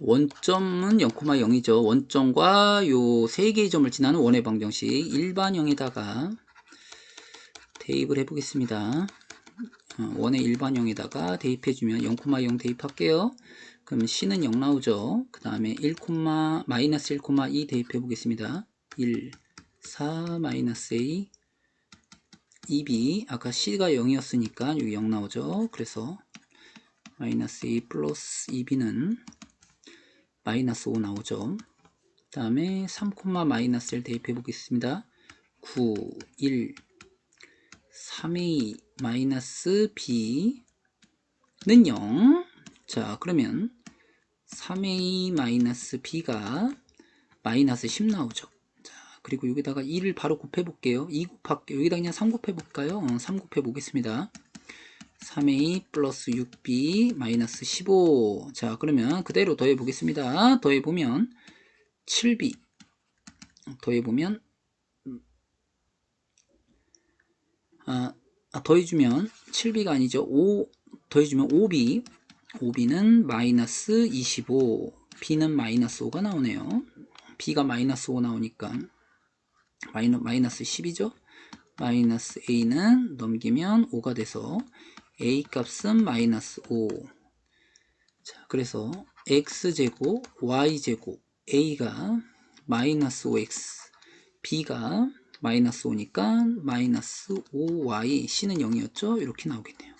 원점은 0,0이죠. 원점과 요 세 개의 점을 지나는 원의 방정식 일반형에다가 대입을 해보겠습니다. 어, 원의 일반형에다가 대입해주면 0,0 대입할게요. 그럼 C는 0 나오죠. 그 다음에 1, 마이너스 1,2 대입해 보겠습니다. 1, 4, 마이너스 A, 2B. 아까 C가 0이었으니까 여기 0 나오죠. 그래서 마이너스 A 플러스 2B는 마이너스 5 나오죠. 그 다음에 3, 마이너스 1 대입해 보겠습니다. 9, 1, 3A 마이너스 B는 0. 자, 그러면 3a 마이너스 b가 마이너스 10 나오죠. 자, 그리고 여기다가 2를 바로 곱해 볼게요. 2 곱할게요. 여기다 그냥 3 곱해 볼까요? 어, 3 곱해 보겠습니다. 3a 플러스 6b 마이너스 15. 자, 그러면 그대로 더해 보겠습니다. 더해 보면 7b. 더해 보면 아, 아 더해 주면 7b가 아니죠. 5 더해 주면 5b 5b는 마이너스 25 b는 마이너스 5가 나오네요 b가 마이너스 5 나오니까 마이너, 마이너스 10이죠 마이너스 a는 넘기면 5가 돼서 a 값은 마이너스 5 자, 그래서 x제곱 y제곱 a가 마이너스 5x b가 마이너스 5니까 마이너스 5y c는 0이었죠? 이렇게 나오겠네요